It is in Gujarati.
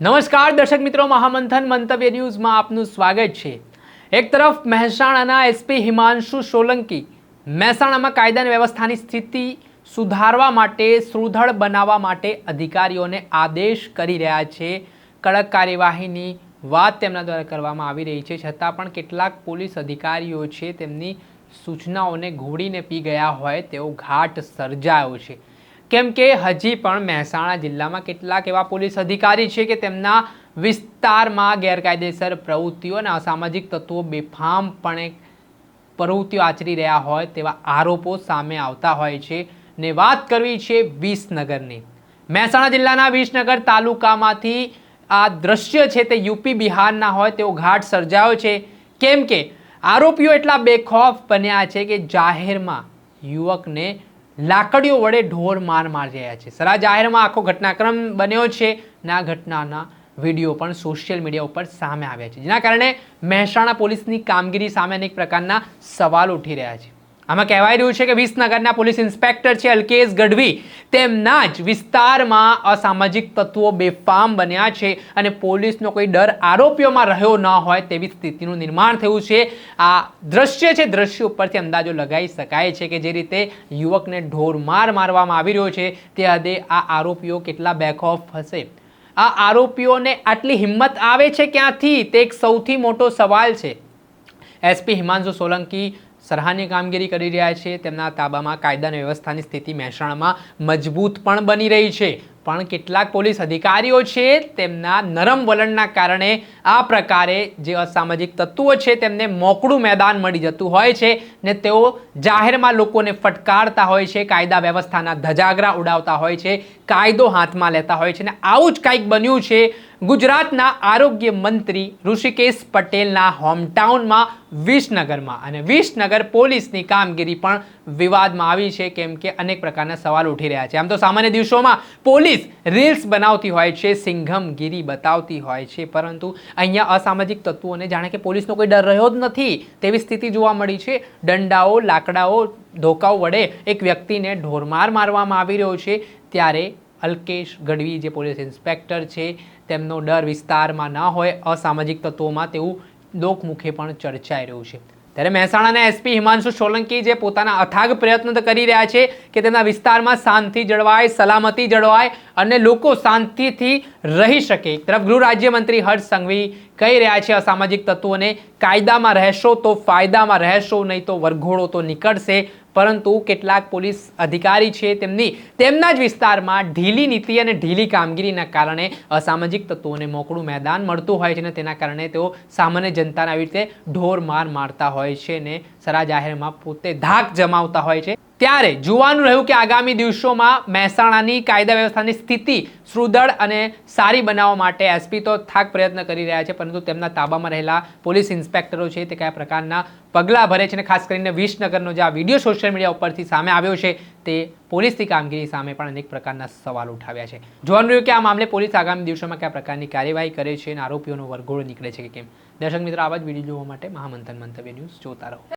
નમસ્કાર, દર્શક મિત્રો, મહામંથન મંતવ્ય ન્યૂઝમાં આપનું સ્વાગત છે. એક તરફ મહેસાણાના એસપી હિમાંશુ સોલંકી મહેસાણામાં કાયદા અને વ્યવસ્થાની સ્થિતિ સુધારવા માટે સુદૃઢ બનાવવા માટે અધિકારીઓને આદેશ કરી રહ્યા છે. કડક કાર્યવાહીની વાત તેમના દ્વારા કરવામાં આવી રહી છે. છતાં પણ કેટલાક પોલીસ અધિકારીઓ છે, તેમની સૂચનાઓને ઘોડીને પી ગયા હોય તેવો ઘાટ સર્જાયો છે. કેમ કે હજી પણ મહેસાણા જિલ્લામાં કેટલાક એવા પોલીસ અધિકારી છે કે તેમના વિસ્તારમાં ગેરકાયદેસર પ્રવૃત્તિઓ અને અસામાજિક તત્વો બેફામપણે પ્રવૃત્તિઓ આચરી રહ્યા હોય તેવા આરોપો સામે આવતા હોય છે ને વાત કરવી છે વિસનગરની. મહેસાણા જિલ્લાના વિસનગર તાલુકામાંથી આ દ્રશ્ય છે તે યુપી બિહારના હોય તેવો ઘાટ સર્જાયો છે. કેમ કે આરોપીઓ એટલા બેખોફ બન્યા છે કે જાહેરમાં યુવકને લાકડીઓ વડે ઢોર માર મારી રહ્યા છે. સરા જાહેરમાં આખો ઘટનાક્રમ બન્યો છે ના ઘટનાના વીડિયો પણ સોશિયલ મીડિયા ઉપર સામે આવ્યા છે. જેના કારણે મહેસાણા પોલીસની કામગીરી સામે અનેક પ્રકારના સવાલ ઉઠી રહ્યા છે. આમાં કહેવાઈ રહ્યું છે કે વિસનગરના પોલીસ ઇન્સ્પેક્ટર છે અલ્કેશ ગઢવી. તેમના જ વિસ્તારમાં અસામાજિક તત્વો બેફામ બન્યા છે અને પોલીસનો કોઈ ડર આરોપીઓમાં રહ્યો ન હોય તેવી સ્થિતિનું નિર્માણ થયું છે. આ દ્રશ્ય છે, દ્રશ્ય ઉપરથી અંદાજો લગાવી શકાય છે કે જે રીતે યુવકને ઢોરમાર મારવામાં આવી રહ્યો છે તે હદે આ આરોપીઓ કેટલા બેકઓફ હશે? આ આરોપીઓને આટલી હિંમત આવે છે ક્યાંથી? તે એક સૌથી મોટો સવાલ છે. એસપી હિમાંશુ સોલંકી સરાહનીય કામગીરી કરી રહ્યા છે. તેમના તાબામાં કાયદા અને વ્યવસ્થાની સ્થિતિ મહેસાણામાં મજબૂત પણ બની રહી છે. પણ કેટલાક પોલીસ અધિકારીઓ છે તેમના નરમ વલણના કારણે આ પ્રકારે જે અસામાજિક તત્વો છે તેમને મોકળું મેદાન મળી જતું હોય છે ને તેઓ જાહેરમાં લોકોને ફટકારતા હોય છે, કાયદા વ્યવસ્થાના ધજાગરા ઉડાવતા હોય છે, કાયદો હાથમાં લેતા હોય છે ને આવું જ કંઈક બન્યું છે. ગુજરાતના આરોગ્ય મંત્રી ઋષિકેશ પટેલના હોમટાઉનમાં વિસનગરમાં અને વિસનગર પોલીસની કામગીરી પણ વિવાદમાં આવી છે, કેમ કે અનેક પ્રકારના સવાલ ઉઠી રહ્યા છે. આમ તો સામાન્ય દિવસોમાં પોલીસ રીલ્સ બનાવતી હોય છે, સિંઘમગીરી બતાવતી હોય છે, પરંતુ અહીંયા અસામાજિક તત્વોને જાણે કે પોલીસનો કોઈ ડર રહ્યો જ નથી તેવી સ્થિતિ જોવા મળી છે. દંડાઓ, લાકડાઓ, ધોકાઓ વડે એક વ્યક્તિને ઢોરમાર મારવામાં આવી રહ્યો છે. ત્યારે અલ્કેશ ગઢવી, જે પોલીસ ઇન્સ્પેક્ટર છે, તેમનો ડર વિસ્તારમાં ન હોય, અસામાજિક તત્વોમાં તેવું લોકમુખે પણ ચર્ચાઈ રહ્યું છે. ત્યારે મહેસાણાના એસપી હિમાંશુ સોલંકી જે પોતાના અથાગ પ્રયત્ન કરી રહ્યા છે કે તેમના વિસ્તારમાં શાંતિ જળવાય, સલામતી જળવાય અને લોકો શાંતિથી રહી શકે. એક તરફ ગૃહ રાજ્યમંત્રી હર્ષ સંઘવી કહી રહ્યા છે, અસામાજિક તત્વોને કાયદામાં રહેશો તો ફાયદામાં રહેશો, નહીં તો વરઘોડો તો નીકળશે. પરંતુ કેટલાક પોલીસ અધિકારી છે તેમની તેમના જ વિસ્તારમાં ઢીલી નીતિ અને ઢીલી કામગીરીના કારણે અસામાજિક તત્વોને મોકળું મેદાન મળતું હોય છે અને તેના કારણે તેઓ સામાન્ય જનતાને આવી રીતે ઢોર માર મારતા હોય છે ને સરા જાહેરમાં પોતે ધાક જમાવતા હોય છે. ત્યારે જોવાનું રહ્યું કે આગામી દિવસોમાં મહેસાણાની કાયદા વ્યવસ્થાની સ્થિતિ સુદૃઢ અને સારી બનાવવા માટે એસપી તો થાક પ્રયત્ન કરી રહ્યા છે, પરંતુ તેમના તાબામાં રહેલા પોલીસ ઇન્સ્પેક્ટરો છે તે કયા પ્રકારના પગલાં ભરે છે અને ખાસ કરીને વિસનગરનો જે આ વીડિયો સોશિયલ મીડિયા ઉપરથી સામે આવ્યો છે તે પોલીસની કામગીરી સામે પણ અનેક પ્રકારના સવાલ ઉઠાવ્યા છે. જોવાનું રહ્યું કે આ મામલે પોલીસ આગામી દિવસોમાં કયા પ્રકારની કાર્યવાહી કરે છે અને આરોપીઓનો વરઘોડો નીકળે છે કે કેમ? દર્શક મિત્રો, આવા જ વીડિયો જોવા માટે મહામંથન મંતવ્ય ન્યૂઝ જોતા રહો.